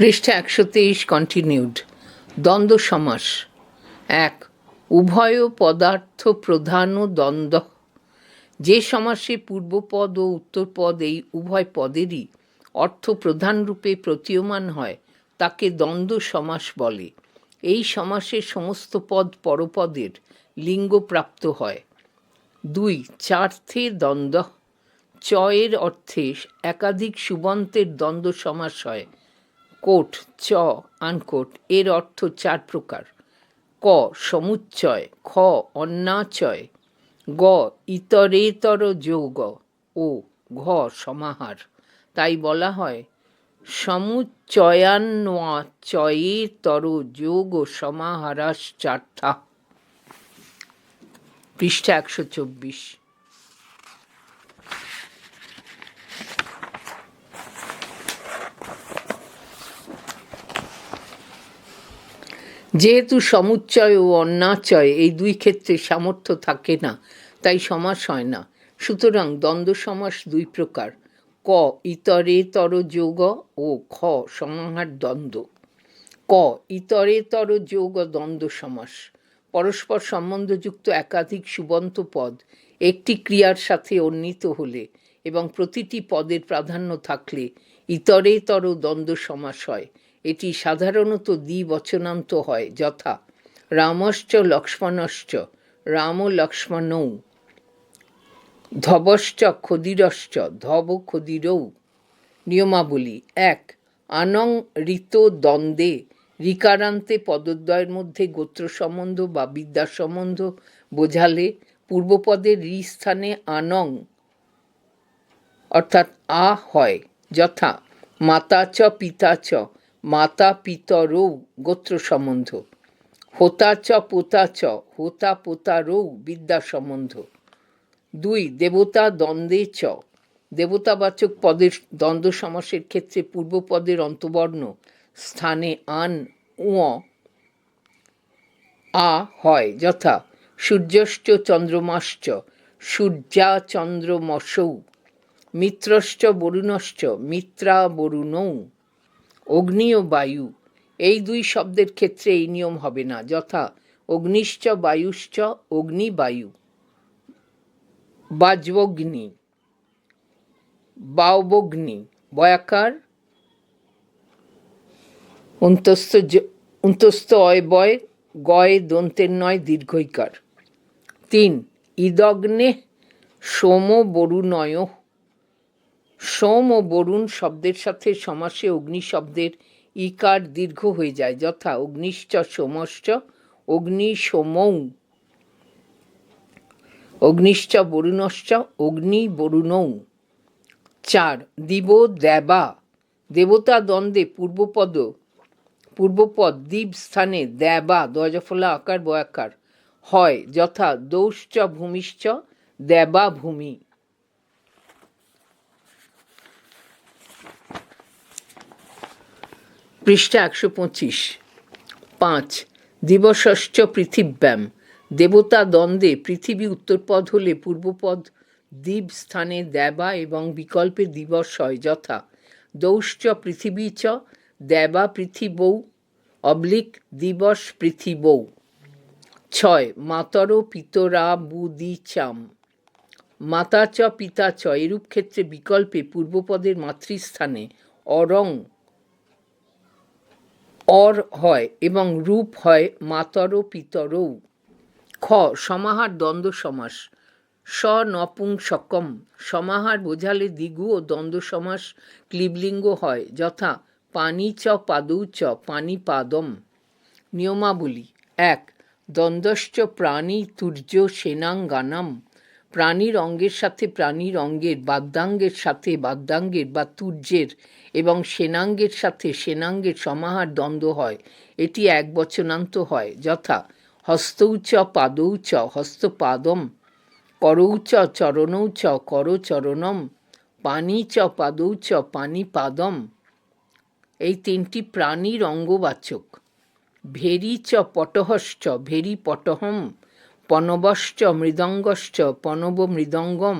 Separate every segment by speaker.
Speaker 1: পৃষ্ঠা একশো তেইশ কন্টিনিউড দ্বন্দ্ব সমাস। এক, উভয় পদার্থ প্রধান দ্বন্দ্ব। যে সমাসে পূর্বপদ ও উত্তরপদ এই উভয় পদেরই অর্থ প্রধানরূপে প্রতীয়মান হয়, তাকে দ্বন্দ্ব সমাস বলে। এই সমাসে সমস্ত পদ পরপদের লিঙ্গ প্রাপ্ত হয়। দুই, চার্থে দ্বন্দ্ব। চয়ের অর্থে একাধিক সুবন্তের দ্বন্দ্ব সমাস হয়। কোট, চ, আনকোট, এর অর্থ চার প্রকার। ক, সমুচ্চয়, খ অন্যাচয় গ, ইতরেতর যৌগ, ও, ঘ, সমাহার। তাই বলা হয় সমুচ্চয়ান্বচয়েতর যোগ সমাহারাশ্চার্থা। পৃষ্ঠা একশো চব্বিশ। যেহেতু সমুচ্চয় ও অন্যাচয় এই দুই ক্ষেত্রে সামর্থ্য থাকে না, তাই সমাস হয় না। সুতরাং দ্বন্দ্ব সমাস দুই প্রকার, ক ইতরেতর যোগ ও খ সমাহার দ্বন্দ্ব। ক ইতরেতর যোগ দ্বন্দ্ব সমাস, পরস্পর সম্বন্ধযুক্ত একাধিক সুবন্ত পদ, একটি ক্রিয়ার সাথে অন্বিত হলে এবং প্রতিটি পদের প্রাধান্য থাকলে ইতরেতর দ্বন্দ্ব সমাস হয়। এটি সাধারণত দ্বিবচনান্ত হয়, যথা রামশ্চ লক্ষ্মণশ্চ, রাম লক্ষ্মণৌ, ধবশ্চ ক্ষদিরশ্চ, ধব ক্ষদিরৌ। নিয়মাবলী, এক, আনং ঋত দ্বন্দ্বে রিকারান্তে পদদ্বয়ের মধ্যে গোত্র সম্বন্ধ বা বিদ্যা সম্বন্ধ বোঝালে পূর্বপদের রি স্থানে আনং, অর্থাৎ আ হয়, যথা মাতা চ, পিতা চ মাতা পিতরৌ গোত্র সম্বন্ধ। হোতা চ পোতা চ, হোতা পোতারৌ বিদ্যা সম্বন্ধ। দুই, দেবতা দ্বন্দ্বে চ। দেবতাবাচক পদের দ্বন্দ্ব সমাসের ক্ষেত্রে পূর্বপদের অন্তবর্ণ স্থানে আন, উ আ হয়, যথা সূর্যশ্চ চন্দ্রমাশ্চ, সূর্যা চন্দ্রমসৌ মিত্রশ্চ বরুণশ্চ, মিত্রা বরুণৌ। অগ্নি ও বায়ু। এই দুই শব্দের ক্ষেত্রে এই নিয়ম হবে না, যথা অগ্নিশ্চ বায়ুশ্চ অগ্নি বায়ু। বাজ্বগ্নি। বাউবগ্নি বয়াকার অন্তস্থ অন্তস্থ অয় বয়, গয়ে দন্তের নয় দীর্ঘইকার। তিন, ইদগ্নে সোম বরুণয় সোম ও বরুণ শব্দের সাথে সমাসে অগ্নি শব্দের ইকার দীর্ঘ হয়ে যায়, যথা অগ্নিশ্চ সোমশ্চ অগ্নি সোমৌ অগ্নিশ্চ বরুণশ্চ অগ্নি বরুণৌ চার, দিব দেবা। দেবতা দ্বন্দ্বে পূর্বপদ পূর্বপদ দ্বীপ স্থানে দেবা দজফলা আকার, বয়াকার। হয়, যথা দৌশ্চ ভূমিশ্চ, দেবা ভূমি। পৃষ্ঠা একশো পঁচিশ। পাঁচ, দিবসশ্চ পৃথিব্যাম। দেবতা দ্বন্দ্বে পৃথিবী উত্তরপদ হলে পূর্বপদ দ্বীপ স্থানে দেবা এবং বিকল্পে দিবস হয় যথা। দৌশ্চ পৃথিবী চ, দেবা পৃথিবৌ, অবলিক দিবস পৃথিবৌ। ছয়, মাতর পিতরা বুদি চাম মাতা চ, পিতা চ, এরূপ ক্ষেত্রে বিকল্পে পূর্বপদের মাতৃস্থানে অরং অর হয় এবং রূপ হয় মাতর পিতরৌ। খ, সমাহার দ্বন্দ্ব সমাস। স নপুংসকম সমাহার বোঝালে দ্বিগু ও দ্বন্দ্ব সমাস ক্লিবলিঙ্গ হয়, যথা পানি চ পাদৌ চ, পানি পাদম। নিয়মাবলী। এক, দ্বন্দ্বশ্চ প্রাণী তুর্য সেনাঙ্গানাম। প্রাণীর অঙ্গের সাথে প্রাণীর অঙ্গের, বাদ্যাঙ্গের সাথে বাদ্যাঙ্গের বা তুর্যের এবং সেনাঙ্গের সাথে সেনাঙ্গের সমাহার দ্বন্দ্ব হয়। এটি এক বচনান্ত হয়, যথা হস্তৌ চ পাদৌ চ হস্তপাদম করৌ চ চরণৌ চ করচরণম পানি চ পাদৌ চ পানি পাদম এই তিনটি প্রাণীর অঙ্গবাচক। ভেরি চ পটহশ্চ ভেরি পটহম পনবশ্চ মৃদঙ্গশ্চ, পনব মৃদঙ্গম,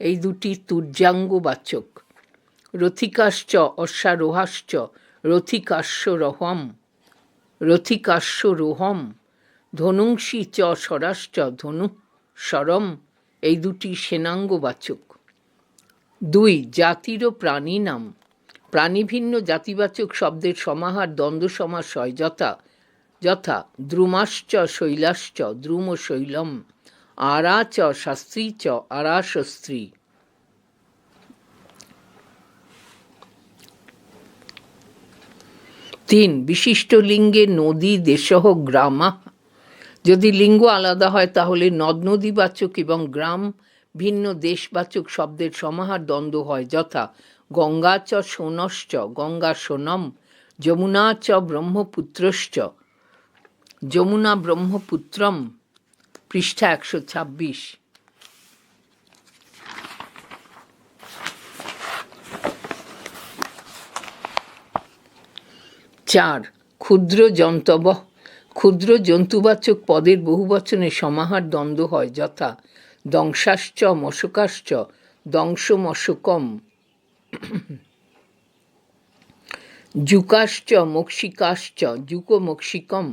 Speaker 1: এই দুটি তুর্যাঙ্গবাচক। রথিকাশ্চ অশ্বারোহাশ্চ রথিকাশ্বরহম রথিকাশ্বরোহম ধনুংসি চ স্বরাশ্চ ধনু স্বরম, এই দুটি সেনাঙ্গবাচক। দুই জাতির প্রাণী নাম প্রাণীভিন্ন জাতিবাচক শব্দের সমাহার, দ্বন্দ্ব সমাস হয় যথা যথা দ্রুমাশ্চ শৈলাশ্চ দ্রুম শৈলম আরা চ শাস্ত্রী চ আরাশস্ত্রী। তিন, বিশিষ্ট লিঙ্গে নদী দেশহ গ্রামা। যদি লিঙ্গ আলাদা হয়, তাহলে নদ নদীবাচক এবং গ্রাম ভিন্ন দেশবাচক শব্দের সমাহার দ্বন্দ্ব হয়। যথা গঙ্গা চ সোনশ্চ, গঙ্গা সোনম, যমুনা চ ব্রহ্মপুত্রশ্চ। যমুনা ব্রহ্মপুত্রম, পৃষ্ঠা একশো ছাব্বিশ। চার, ক্ষুদ্র জন্তব ক্ষুদ্র জন্তুবাচক পদের বহুবচনে সমাহার দ্বন্দ্ব হয়, যথা দংশাশ্চ, মশকাশ্চ দংশ মশকম জুকাশ্চ মক্ষিকাশ্চ জুকমক্ষিকম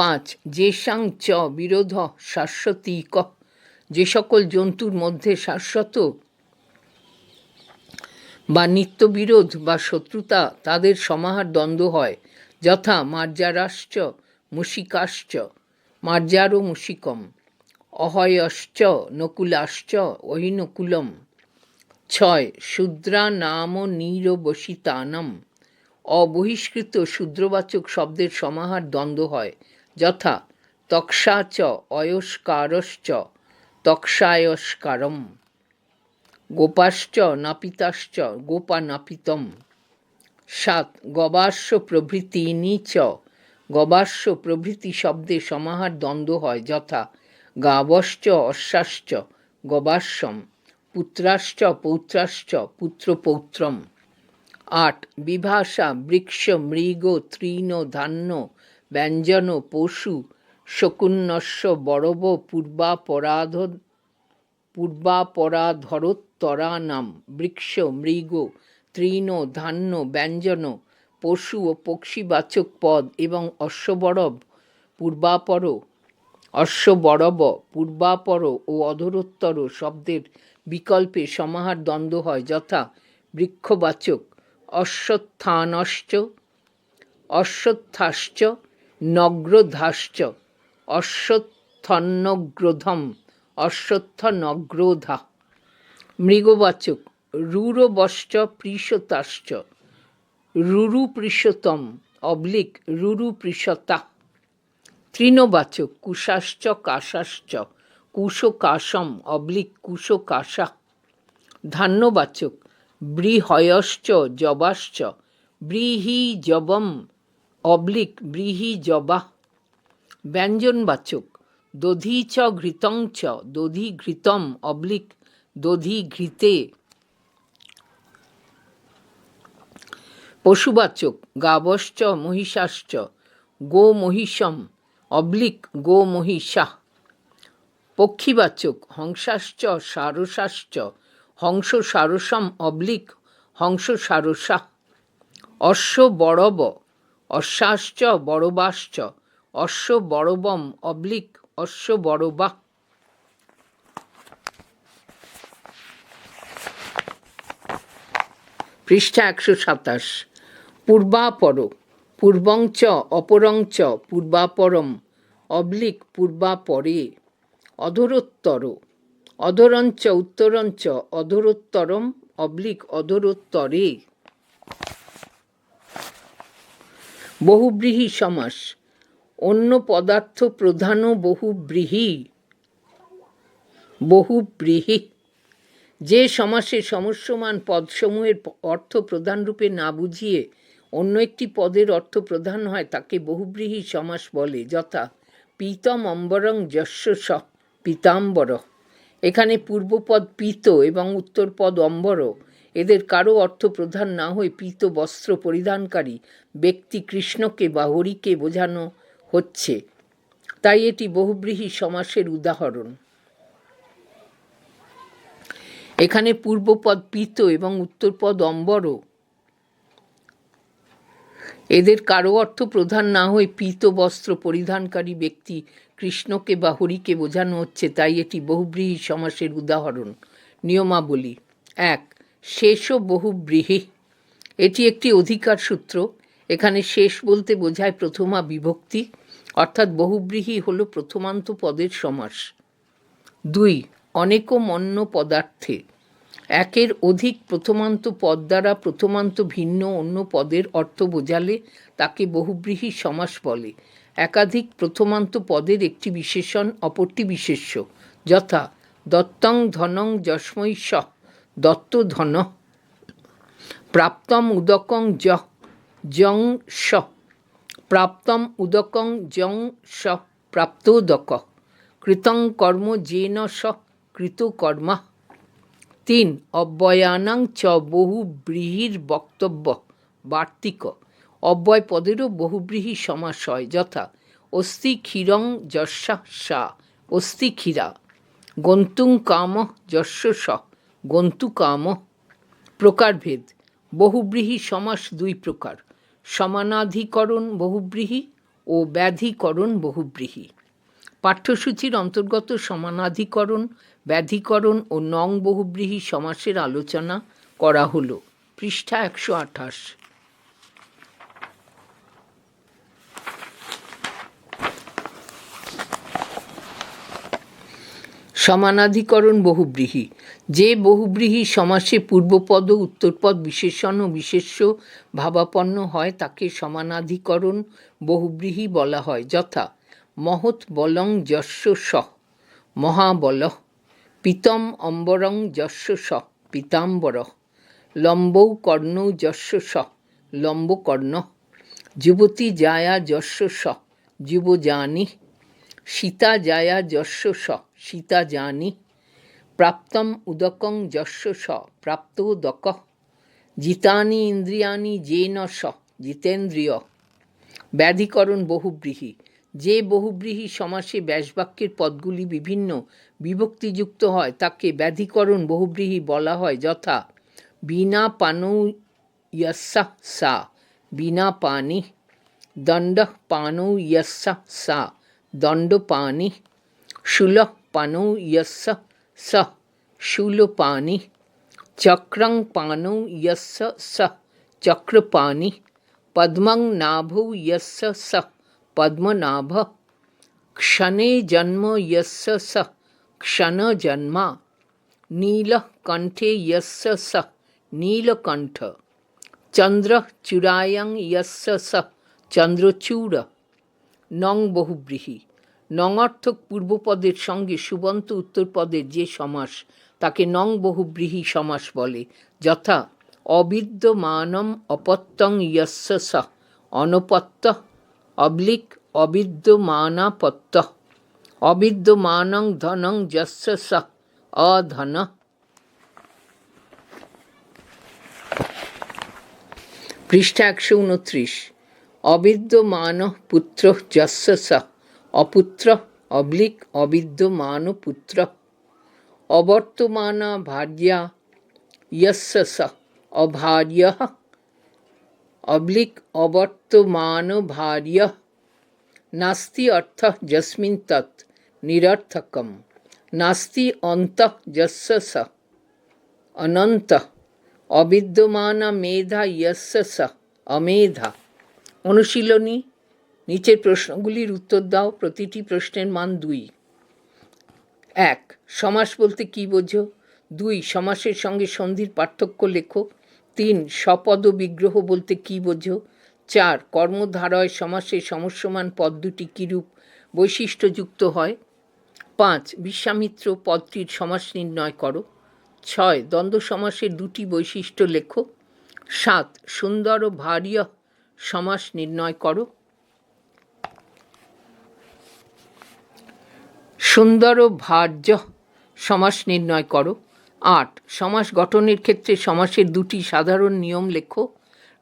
Speaker 1: পাঁচ যেসাং চ, বিরোধ, শাশ্বতীক। যে সকল জন্তুর মধ্যে শাশ্বত বা নিত্যবিরোধ বা শত্রুতা, তাদের সমাহার দ্বন্দ্ব হয়। যথা মার্জারাশ্চ, মুশিকাশ্চ, মার্জারো মুশিকম, অহয়শ্চ, নকুলাশ্চ, অহিনকুলম। ছয়, শূদ্রা নাম নিরবসিতানম। অবহিষ্কৃত শূদ্রবাচক শব্দের সমাহার দ্বন্দ্ব হয়। যথা তক্সা চ অয়স্কারশ্চ তক্সায়স্কারম গোপাশ্চ নাপিতাশ্চ গোপা নাপিতম সাত গবাস্য প্রভৃতিনি চ। গবাস্য প্রভৃতি শব্দে সমাহার দ্বন্দ্ব হয় যথা গাবশ্চ অশ্বাশ্চ গবাস্যম পুত্রাশ্চ পৌত্রাশ্চ পুত্রপৌত্রম। আট, বিভাষা বৃক্ষ মৃগ তৃণ ধান্য ব্যঞ্জন পশু, শকুন্নস্য বরব পূর্বাপরাধ, পূর্বাপরাধরোত্তরানাম, বৃক্ষ, মৃগ, তৃণ, ধান্য, ব্যঞ্জন, পশু ও পক্ষীবাচক পদ এবং অশ্ববরব পূর্বাপর অশ্ববরব পূর্বাপর ও অধরোত্তর শব্দের বিকল্পে সমাহার দ্বন্দ্ব হয় যথা বৃক্ষবাচক, অশ্বত্থানশ্চ, অশ্বত্থাশ্চ নগ্রধাশ্চ অশ্বত্থন্নগ্রোধম অশ্বত্থ নগ্রোধা মৃগবাচক রুরবশ্চ পৃষতাশ্চ রুরুপৃষতম অবলিক রুরুপৃষতা। তৃণবাচক কুশাশ্চ কাশাশ্চ কুশকাশম অবলিক কুশকাশা। ধান্যবাচক বৃহয়শ্চ জবাশ্চ ব্রীহি জবম অবলিক ব্রীহি জবা। ব্যঞ্জনবাচক দধি চ ঘৃতং চ, দধি ঘৃতম অবলিক, দধি ঘৃতে। পশুবাচক গাবশ্চ মহিষাশ্চ, গো মহিষম অবলিক, গো মহিষা। পক্ষীবাচক হংসাশ্চ সারসাশ্চ, হংস সারসম অবলিক, হংস সারসা। অশ্ব বড়ব অশ্বাশ্চ বড়বাশ্চ, অশ্ব বড়বম অবলিক, অশ্ব বড়বা। পৃষ্ঠা একশো সাতাশ। পূর্বাপর পূর্বং চ অপরং চ পূর্বাপরম, অবলিক, পূর্বাপরে। অধরোত্তর, অধরঞ্চ, উত্তরঞ্চ, অধরোত্তরম, অবলিক, অধরোত্তরে। বহুব্রীহি সমাস। অন্য পদার্থ প্রধান বহুব্রীহি। বহুব্রীহি। যে সমাসে সমস্যমান পদসমূহের অর্থ প্রধানরূপে না বুঝিয়ে অন্য একটি পদের অর্থ প্রধান হয়, তাকে বহুব্রীহি সমাস বলে, যথা পীতম অম্বরং যস্য স, পীতাম্বর। এখানে পূর্বপদ পীত এবং উত্তরপদ অম্বর। এদের কারও অর্থ প্রধান না হয়ে পীত বস্ত্র পরিধানকারী ব্যক্তি কৃষ্ণকে বা হরিকে বোঝানো হচ্ছে। তাই এটি বহুব্রীহি সমাসের উদাহরণ। এখানে পূর্বপদ পীত এবং উত্তরপদ অম্বর এদের কারও অর্থ প্রধান না হয়ে পীত বস্ত্র পরিধানকারী ব্যক্তি কৃষ্ণকে বা হরিকে বোঝানো হচ্ছে, তাই এটি বহুব্রীহি সমাসের উদাহরণ। নিয়মাবলী। এক শেষ ও বহুব্রীহি। এটি একটি অধিকার সূত্র। এখানে শেষ বলতে বোঝায় প্রথমা বিভক্তি, অর্থাৎ বহুব্রীহি হল প্রথমান্ত পদের সমাস। দুই, অনেকমন্য পদার্থে। একের অধিক প্রথমান্ত পদ দ্বারা প্রথমান্ত ভিন্ন অন্য পদের অর্থ বোঝালে তাকে বহুব্রীহি সমাস বলে। একাধিক প্রথমান্ত পদের একটি বিশেষণ, অপরটি বিশেষ্য, যথা দত্তং ধনং যস্মৈ স। দত্ত ধন প্রাপ্তম উদকং জং স। প্রাপ্তম উদকং জং স। প্রাপ্তোদক কৃতং কর্ম যেন স। কৃতকর্মা তিন, অব্যয়ানাং চ বহুব্রীহির বক্তব্য। বার্তিক। অব্যয় পদেরও বহুব্রীহি সমাস হয় যথা। অস্থি ক্ষীরং যস্যা সা। অস্থি ক্ষীরা। গন্তুং কাম যস্য স। গন্তু কাম প্রকারভেদ। বহুব্রীহি সমাস দুই প্রকার। সমানাধিকরণ বহুব্রীহি ও ব্যাধিকরণ বহুব্রীহি। পাঠ্যসূচির অন্তর্গত সমানাধিকরণ, ব্যাধিকরণ ও নং বহুব্রীহি সমাসের আলোচনা করা হলো। পৃষ্ঠা একশো আঠাশ। সমানাধিকরণ বহুব্রীহি। যে বহুব্রীহি সমাসে পূর্বপদ, উত্তরপদ বিশেষণ ও বিশেষ্য ভাবাপন্ন হয়, তাকে সমানাধিকরণ বহুব্রীহি বলা হয়, যথা মহৎ বলং যস্য স, মহাবল, পিতম অম্বরং যস্য স, পিতাম্বর, লম্বৌ কর্ণৌ যস্য স লম্বকর্ণ যুবতী জায়া যস্য স, যুবজানি, সীতা জায়া যস্য স সীতা জানি প্রাপ্তম উদকং যস্য স প্রাপ্তোদক জিতানি ইন্দ্রিয়ানি যেন স, জিতেন্দ্রিয়। ব্যাধিকরণ বহুব্রীহি। যে বহুব্রীহি সমাসে ব্যাসবাক্যের পদগুলি বিভিন্ন বিভক্তিযুক্ত হয়, তাকে ব্যাধিকরণ বহুব্রীহি বলা হয় যথা। বিনা পানৌ ইয়স্যা সা, বিনা পানি। দণ্ড পানৌ ইয়স্যা সা, দণ্ডপানি। শূল পানৌ ইয়স্য স শূলপানি চক্রং পানৌ ইয়স্য স চক্রপানি পদ্মং নাভৌ ইয়স্য স পদ্মনাভ ক্ষণে জন্ম ইয়স্য স ক্ষণজন্মা নীলকণ্ঠে ইয়স্য স নীলকণ্ঠ চন্দ্র চূড়ায়ং ইয়স্য স চন্দ্রচূড় নং বহুব্রীহি নঙার্থক পূর্বপদের সঙ্গে সুবন্ত উত্তরপদের যে সমাস, তাকে নং বহুব্রীহি সমাস বলে, যথা অবিদ্যমানম অপত্যং ইয়স্য স অনপত্য অবলিক অবিদ্যমানাপত্য অবিদ্যমানং ধনং যস্য স অধন। পৃষ্ঠা একশো উনত্রিশ। অবিদ্যমান পুত্র যস্য স অপুত্র অবলিক অবিদ্যমান পুত্র অবর্তমানা ভার্যা यस्य स अभार्यः अब्लिक् अवर्तमानभार्यः नास्ति अर्थः यस्मिन् तत् निरर्थकं नास्ति अन्तः यस्य स अनन्तः অবিদ্যমানা মেধা ইয়স্য স অমেধা অনুশীলনী নিচের প্রশ্নগুলির উত্তর দাও, প্রতিটি প্রশ্নের মান দুই। এক, সমাস বলতে কি বোঝো? দুই, সমাসের সঙ্গে সন্ধির পার্থক্য লেখো। তিন, স্বপদ বিগ্রহ বলতে কি বোঝো? চার, কর্মধারয় সমাসে সমস্যমান পদ দুটি কীরূপ বৈশিষ্ট্যযুক্ত হয়? পাঁচ, বিশ্বামিত্র পদটির সমাস নির্ণয় করো। ছয়, দ্বন্দ্ব সমাসের দুটি বৈশিষ্ট্য লেখো। সাত, সুন্দর ও ভার্য সমাস নির্ণয় করো। সুন্দর ও ভার্য সমাস নির্ণয় করো। আট, সমাস গঠনের ক্ষেত্রে সমাসের দুটি সাধারণ নিয়ম লেখো।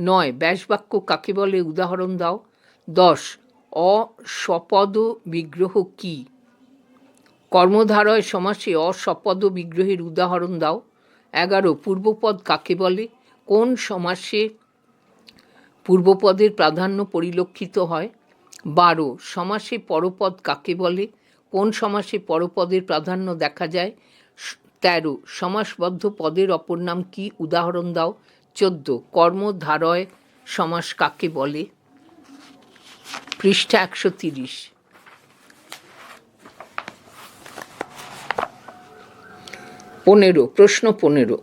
Speaker 1: নয়, ব্যাসবাক্য কাকে বলে? উদাহরণ দাও। দশ অসপদ বিগ্রহ কি? কর্মধারয় সমাসে অসপদ বিগ্রহের উদাহরণ দাও। এগারো, পূর্বপদ কাকে বলে? কোন সমাসে পূর্বপদের প্রাধান্য পরিলক্ষিত হয়? বারো, সমাসে পরপদ কাকে বলে? কোন সমাসে পরপদের প্রাধান্য দেখা যায়? তেরো, সমাসবদ্ধ পদের অপর নাম কি? উদাহরণ দাও। চোদ্দ, কর্মধারয় সমাস কাকে বলে? পৃষ্ঠা একশো তিরিশ। পনেরো, প্রশ্ন পনেরো।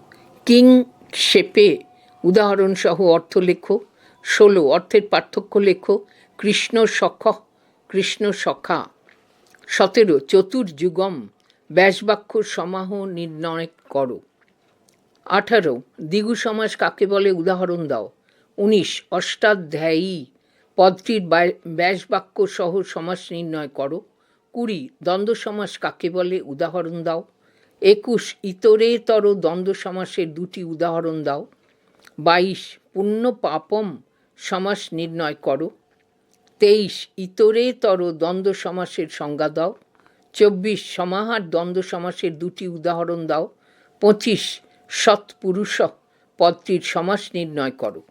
Speaker 1: কিং শেপে উদাহরণসহ অর্থ লেখো। ষোলো, অর্থের পার্থক্য লেখো। কৃষ্ণ সখ, কৃষ্ণ সখা। সতেরো, চতুর্যুগম, ব্যাসবাক্য সমাহ নির্ণয় করো। আঠারো, দ্বিগু সমাস কাকে বলে? উদাহরণ দাও। উনিশ, অষ্টাধ্যায়ী, পদটির ব্যা- ব্যাসবাক্য সহ সমাস নির্ণয় করো। কুড়ি, দ্বন্দ্ব সমাস কাকে বলে? উদাহরণ দাও। একুশ, ইতরেতর দ্বন্দ্ব সমাসের দুটি উদাহরণ দাও। বাইশ, পুণ্য পাপম সমাস নির্ণয় করো। তেইশ ইতরে তর দ্বন্দ্ব সমাসের সংজ্ঞা দাও। চব্বিশ সমাহার দ্বন্দ্ব সমাসের দুটি উদাহরণ দাও। পঁচিশ সৎপুরুষ পদটির সমাস নির্ণয় করো।